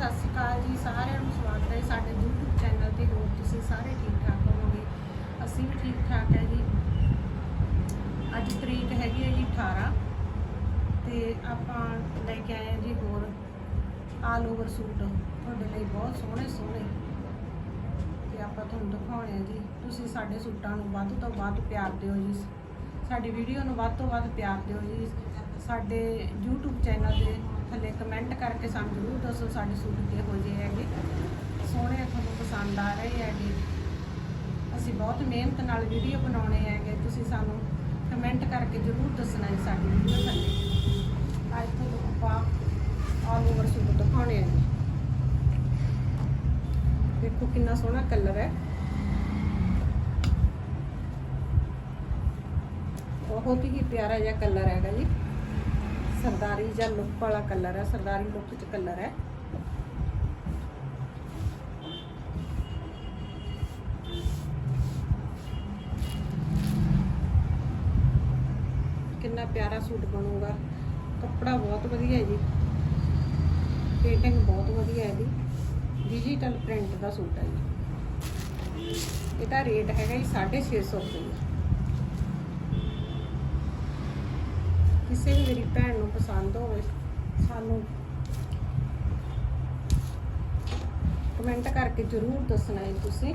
ਸਤਿ ਸ਼੍ਰੀ ਅਕਾਲ ਜੀ, ਸਾਰਿਆਂ ਨੂੰ ਸਵਾਗਤ ਹੈ ਸਾਡੇ YouTube ਚੈਨਲ ਤੇ। ਹੋਰ ਤੁਸੀਂ ਸਾਰੇ ਠੀਕ ਠਾਕ ਹੋਵੋਗੇ? ਅਸੀਂ ਵੀ ਠੀਕ ਠਾਕ ਹੈ ਜੀ। ਅੱਜ ਤਰੀਕ ਹੈਗੀ ਹੈ ਜੀ 18 ਤੇ ਆਪਾਂ ਲੈ ਕੇ ਆਏ ਹਾਂ ਜੀ ਹੋਰ ਆਲ ਓਵਰ ਸੂਟ। ਤੁਹਾਡੇ ਲਈ ਬਹੁਤ ਸੋਹਣੇ ਸੋਹਣੇ। ਤੇ ਆਪਾਂ ਤੁਹਾਨੂੰ ਦਿਖਾਉਣੇ ਆ ਜੀ। ਤੁਸੀਂ ਸਾਡੇ ਸੂਟਾਂ ਨੂੰ ਵੱਧ ਤੋਂ ਵੱਧ ਪਿਆਰ ਦਿਓ ਜੀ। ਸਾਡੀ ਵੀਡੀਓ ਨੂੰ ਵੱਧ ਤੋਂ ਵੱਧ ਪਿਆਰ ਦਿਓ ਜੀ। ਸਾਡੇ YouTube ਚੈਨਲ 'ਤੇ ਥੱਲੇ ਕਮੈਂਟ ਕਰਕੇ ਸਾਨੂੰ ਜ਼ਰੂਰ ਦੱਸੋ ਸਾਡੇ ਸੂਟ ਕਿਹੋ ਜਿਹੇ ਹੈਗੇ। ਸੋਹਣੇ ਤੁਹਾਨੂੰ ਪਸੰਦ ਆ ਰਹੇ ਹੈਗੇ। ਅਸੀਂ ਬਹੁਤ ਮਿਹਨਤ ਨਾਲ ਵੀਡੀਓ ਬਣਾਉਣੇ ਹੈਗੇ। ਤੁਸੀਂ ਸਾਨੂੰ ਕਮੈਂਟ ਕਰਕੇ ਜ਼ਰੂਰ ਦੱਸਣਾ ਜੀ ਸਾਡੀ ਵੀਡੀਓ ਥੱਲੇ। ਅੱਜ ਤੁਹਾਨੂੰ ਆਪਾਂ ਆਲ ਓਵਰ ਸੂਟ ਦਿਖਾਉਣੇ ਆ ਜੀ। ਦੇਖੋ ਕਿੰਨਾ ਸੋਹਣਾ ਕਲਰ ਹੈ। ਬਹੁਤ ਹੀ ਪਿਆਰਾ ਜਿਹਾ ਕਲਰ ਹੈਗਾ ਜੀ। ਸਰਦਾਰੀ ਜਾਂ ਲੁੱਕ ਵਾਲਾ ਕਲਰ ਹੈ, ਸਰਦਾਰੀ ਲੁੱਕ ਚ ਕਲਰ ਹੈ। ਕਿੰਨਾ ਪਿਆਰਾ ਸੂਟ ਬਣੂਗਾ। ਕੱਪੜਾ ਬਹੁਤ ਵਧੀਆ ਹੈ ਜੀ। ਪੇਟਿੰਗ ਬਹੁਤ ਵਧੀਆ ਹੈ ਜੀ। ਡਿਜੀਟਲ ਪ੍ਰਿੰਟ ਦਾ ਸੂਟ ਹੈ ਜੀ। ਇਹਦਾ ਰੇਟ ਹੈਗਾ ਜੀ 650 ਰੁਪਏ। ਕਿਸੇ ਵੀ ਮੇਰੀ ਭੈਣ ਨੂੰ ਪਸੰਦ ਹੋਵੇ, ਸਾਨੂੰ ਕਮੈਂਟ ਕਰਕੇ ਜ਼ਰੂਰ ਦੱਸਣਾ ਹੈ ਤੁਸੀਂ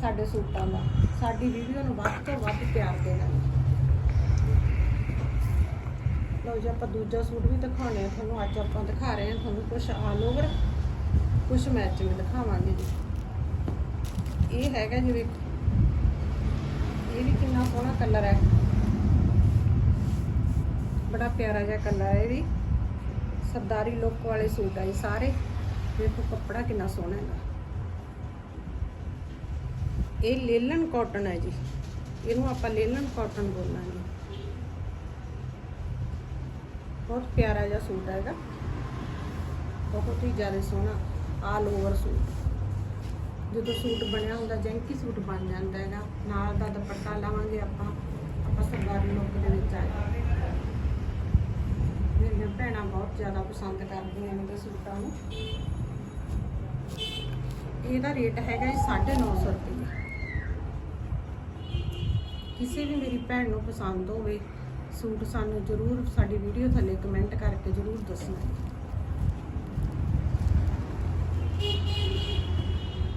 ਸਾਡੇ ਸੂਟਾਂ ਦਾ। ਸਾਡੀ ਵੀਡੀਓ ਨੂੰ ਵੱਧ ਤੋਂ ਵੱਧ ਪਿਆਰ ਦੇਣਾ ਲਓ ਜੀ, ਆਪਾਂ ਦੂਜਾ ਸੂਟ ਵੀ ਦਿਖਾਉਣੇ ਆ ਤੁਹਾਨੂੰ। ਅੱਜ ਆਪਾਂ ਦਿਖਾ ਰਹੇ ਹਾਂ ਤੁਹਾਨੂੰ ਕੁਝ ਆਲ ਓਵਰ ਕੁਝ ਮੈਚਿੰਗ ਦਿਖਾਵਾਂਗੇ ਜੀ। ਇਹ ਹੈਗਾ ਜਿਵੇਂ ਇਹ ਵੀ ਕਿੰਨਾ ਸੋਹਣਾ ਕਲਰ ਹੈ। ਬੜਾ ਪਿਆਰਾ ਜਿਹਾ ਕਲਰ ਹੈ ਇਹ ਵੀ। ਸਰਦਾਰੀ ਲੁੱਕ ਵਾਲੇ ਸੂਟ ਆ ਜੀ ਸਾਰੇ। ਦੇਖੋ ਕੱਪੜਾ ਕਿੰਨਾ ਸੋਹਣਾ ਹੈਗਾ। ਇਹ ਲੇਲਨ ਕਾਟਨ ਹੈ ਜੀ। ਇਹਨੂੰ ਆਪਾਂ ਲੇਲਨ ਕਾਟਨ ਬੋਲਾਂਗੇ। ਬਹੁਤ ਪਿਆਰਾ ਜਿਹਾ ਸੂਟ ਹੈਗਾ। ਬਹੁਤ ਹੀ ਜ਼ਿਆਦਾ ਸੋਹਣਾ ਆਲ ਓਵਰ ਸੂਟ। ਜਦੋਂ ਸੂਟ ਬਣਿਆ ਹੁੰਦਾ, ਜੈਂਕੀ ਸੂਟ ਬਣ ਜਾਂਦਾ ਹੈਗਾ। ਨਾਲ ਦਾ ਦੁਪੱਟਾ ਲਾਵਾਂਗੇ ਆਪਾਂ। ਆਪਾਂ ਸਰਦਾਰੀ ਲੁੱਕ ਦੇ ਵਿੱਚ ਆ ਜਾਵਾਂਗੇ ਮੇਰੀਆਂ ਭੈਣਾਂ ਬਹੁਤ ਜ਼ਿਆਦਾ ਪਸੰਦ ਕਰਦੀਆਂ ਇਹਨਾਂ ਦੇ ਸੂਟਾਂ ਨੂੰ। ਇਹਦਾ ਰੇਟ ਹੈਗਾ ਜੀ 950 ਰੁਪਏ। ਕਿਸੇ ਵੀ ਮੇਰੀ ਭੈਣ ਨੂੰ ਪਸੰਦ ਹੋਵੇ, ਸੂਟ ਸਾਨੂੰ ਜ਼ਰੂਰ ਸਾਡੀ ਵੀਡੀਓ ਥੱਲੇ ਕਮੈਂਟ ਕਰਕੇ ਜ਼ਰੂਰ ਦੱਸਣਾ।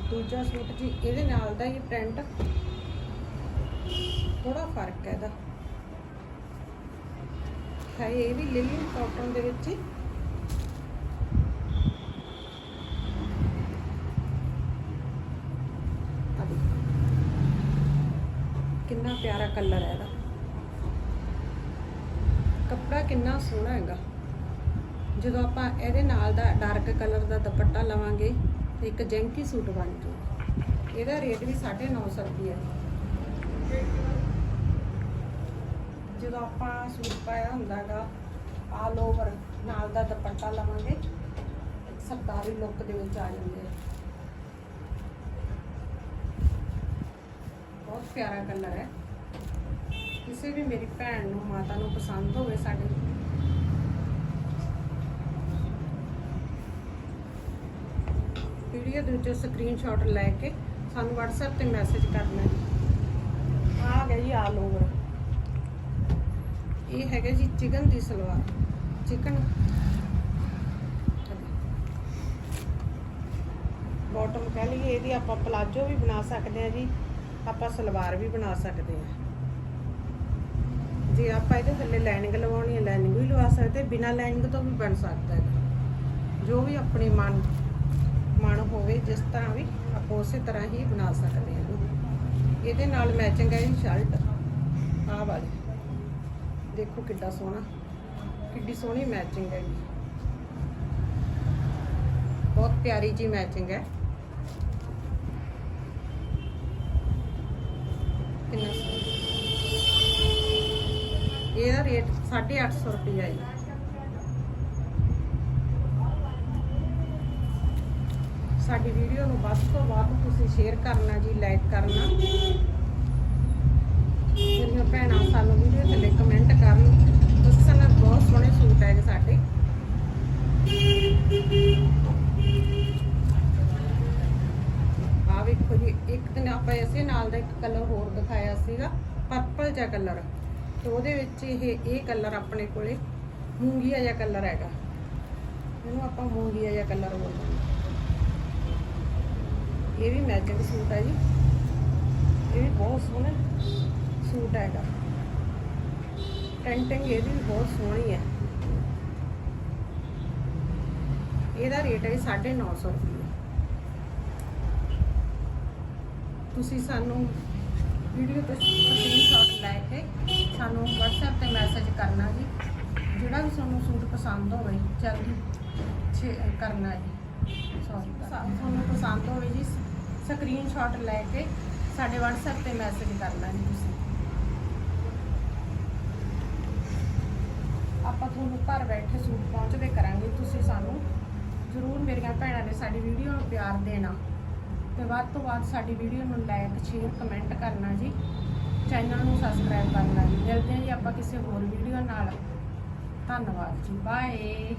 ਦੂਜਾ ਸੂਟ ਜੀ, ਇਹਦੇ ਨਾਲ ਦਾ ਹੀ ਪ੍ਰਿੰਟ ਥੋੜਾ ਫ਼ਰਕ ਹੈ ਇਹਦਾ। ਹੈ, ਇਹ ਵੀ ਲਿਲੀ ਕਾਟਨ ਦੇ ਵਿੱਚ ਕਿੰਨਾ ਪਿਆਰਾ ਕਲਰ ਹੈ ਇਹਦਾ। ਕੱਪੜਾ ਕਿੰਨਾ ਸੋਹਣਾ ਹੈਗਾ। ਜਦੋਂ ਆਪਾਂ ਇਹਦੇ ਨਾਲ ਦਾ ਡਾਰਕ ਕਲਰ ਦਾ ਦੁਪੱਟਾ ਲਵਾਂਗੇ, ਤੇ ਇੱਕ ਜੈਂਕੀ ਸੂਟ ਬਣ ਜੂ ਇਹਦਾ ਰੇਟ ਵੀ 950 ਰੁਪਏ ਹੈ ਜਦੋਂ ਆਪਾਂ ਸੂਟ ਪਾਇਆ ਹੁੰਦਾਗਾ, ਆਲ ਓਵਰ ਨਾਲ ਦਾ ਦੁਪੱਟਾ ਲਵਾਂਗੇ, ਸਰਕਾਰੀ ਲੁੱਕ ਦੇ ਵਿੱਚ ਆ ਜਾਂਦੇ ਆ। ਬਹੁਤ ਪਿਆਰਾ ਕਲਰ ਹੈ। ਕਿਸੇ ਵੀ ਮੇਰੀ ਭੈਣ ਨੂੰ, ਮਾਤਾ ਨੂੰ ਪਸੰਦ ਹੋਵੇ ਸਾਡੇ ਵੀਡੀਓ ਦੇ ਵਿੱਚ ਸਕਰੀਨਸ਼ਾਟ ਲੈ ਕੇ ਸਾਨੂੰ WhatsApp ਤੇ ਮੈਸੇਜ ਕਰਨਾ ਆ ਗਿਆ ਜੀ ਆਲ ਓਵਰ। ਇਹ ਹੈਗਾ ਜੀ ਚਿਕਨ ਦੀ ਸਲਵਾਰ। ਚਿਕਨ। ਬਾਟਮ ਕਹਿ ਲਈਏ, ਇਹਦੀ ਆਪਾਂ ਪਲਾਜੋ ਵੀ ਬਣਾ ਸਕਦੇ ਆ ਜੀ। ਆਪਾਂ ਸਲਵਾਰ ਵੀ ਬਣਾ ਸਕਦੇ ਆ ਜੇ ਆਪਾਂ ਇਹਦੇ ਥੱਲੇ ਲਾਈਨਿੰਗ ਲਵਾਉਣੀ ਹੈ ਲਾਈਨਿੰਗ ਵੀ ਲਵਾ ਸਕਦੇ ਬਿਨਾ ਲਾਈਨਿੰਗ ਤੋਂ ਵੀ ਬਣ ਸਕਦਾ ਹੈ। ਜੋ ਵੀ ਆਪਣੇ ਮਨ ਮਨ ਹੋਵੇ, ਜਿਸ ਤਰ੍ਹਾਂ ਵੀ ਆਪਾਂ ਉਸੇ ਤਰ੍ਹਾਂ ਹੀ ਬਣਾ ਸਕਦੇ ਹਾਂ। ਇਹਦੇ ਨਾਲ ਮੈਚਿੰਗ ਹੈ ਜੀ, ਸ਼ਰਟ। ਆਹ ਵਾਲੀ। ਦੇਖੋ ਕਿੱਡਾ ਸੋਹਣਾ, ਕਿੱਡੀ ਸੋਹਣੀ ਮੈਚਿੰਗ ਹੈ। ਜੀ ਬਹੁਤ ਪਿਆਰੀ ਜੀ ਮੈਚਿੰਗ ਹੈ। ਕਿੰਨਾ ਸੋਹਣਾ। ਇਹਦਾ ਰੇਟ 850 ਰੁਪਏ ਹੈ ਸਾਡੀ ਵੀਡੀਓ ਨੂੰ ਵੱਧ ਤੋਂ ਵੱਧ ਤੁਸੀਂ ਸ਼ੇਅਰ ਕਰਨਾ ਜੀ ਲਾਈਕ ਕਰਨਾ। ਮੇਰੀਆਂ ਭੈਣਾਂ ਸਾਨੂੰ ਵੀਡੀਓ ਥੱਲੇ ਕਮੈਂਟ ਕਰਨ ਬੈਗ ਸਾਡੇ। ਆ ਵੇਖੋ ਜੀ, ਇੱਕ ਦਿਨ ਆਪਾਂ ਇਸੇ ਨਾਲ ਦਾ ਇੱਕ ਕਲਰ ਹੋਰ ਦਿਖਾਇਆ ਸੀਗਾ ਪਰਪਲ ਜਿਹਾ ਕਲਰ ਤੇ ਉਹਦੇ ਵਿੱਚ ਇਹ ਇਹ ਕਲਰ ਆਪਣੇ ਕੋਲੇ ਮੂੰਗੀਆ ਜਿਹਾ ਕਲਰ ਹੈਗਾ। ਇਹਨੂੰ ਆਪਾਂ ਮੂੰਗੀਆ ਜਿਹਾ ਕਲਰ ਬੋਲਦੇ ਹਾਂ। ਇਹ ਵੀ ਮੈਚਿੰਗ ਸੂਟ ਹੈ ਜੀ। ਇਹ ਵੀ ਬਹੁਤ ਸੋਹਣਾ ਸੂਟ ਹੈਗਾ। ਟੈਂਟਿੰਗ ਇਹਦੀ ਬਹੁਤ ਸੋਹਣੀ ਹੈ। ਇਹਦਾ ਰੇਟ ਹੈ 950 ਰੁਪਏ। ਤੁਸੀਂ ਸਾਨੂੰ ਵੀਡੀਓ ਤੇ ਸਕਰੀਨਸ਼ਾਟ ਲੈ ਕੇ ਸਾਨੂੰ WhatsApp ਤੇ ਮੈਸੇਜ ਕਰਨਾ ਜੀ। ਜਿਹੜਾ ਵੀ ਤੁਹਾਨੂੰ ਸੂਟ ਪਸੰਦ ਹੋਵੇ, ਜਲਦੀ ਕਰਨਾ ਜੀ। ਸੌਰੀ ਤੁਹਾਨੂੰ ਪਸੰਦ ਹੋਵੇ ਜੀ ਸਕਰੀਨਸ਼ਾਟ ਲੈ ਕੇ ਸਾਡੇ WhatsApp ਤੇ ਮੈਸੇਜ ਕਰਨਾ ਜੀ ਤੁਸੀਂ। ਆਪਾਂ ਤੁਹਾਨੂੰ ਘਰ ਬੈਠੇ ਸੂਟ ਪਹੁੰਚਦੇ ਕਰਾਂਗੇ, ਤੁਸੀਂ ਸਾਨੂੰ ਜ਼ਰੂਰ ਮੇਰੀਆਂ ਭੈਣਾਂ ਨੇ ਸਾਡੀ ਵੀਡੀਓ ਨੂੰ ਪਿਆਰ ਦੇਣਾ। ਤੇ ਵੱਧ ਤੋਂ ਵੱਧ ਸਾਡੀ ਵੀਡੀਓ ਨੂੰ ਲਾਈਕ ਸ਼ੇਅਰ ਕਮੈਂਟ ਕਰਨਾ ਜੀ। ਚੈਨਲ ਨੂੰ ਸਬਸਕ੍ਰਾਈਬ ਕਰਨਾ ਜੀ। ਮਿਲਦੇ ਹਾਂ ਜੀ ਆਪਾਂ ਕਿਸੇ ਹੋਰ ਵੀਡੀਓ ਨਾਲ। ਧੰਨਵਾਦ ਜੀ। ਬਾਏ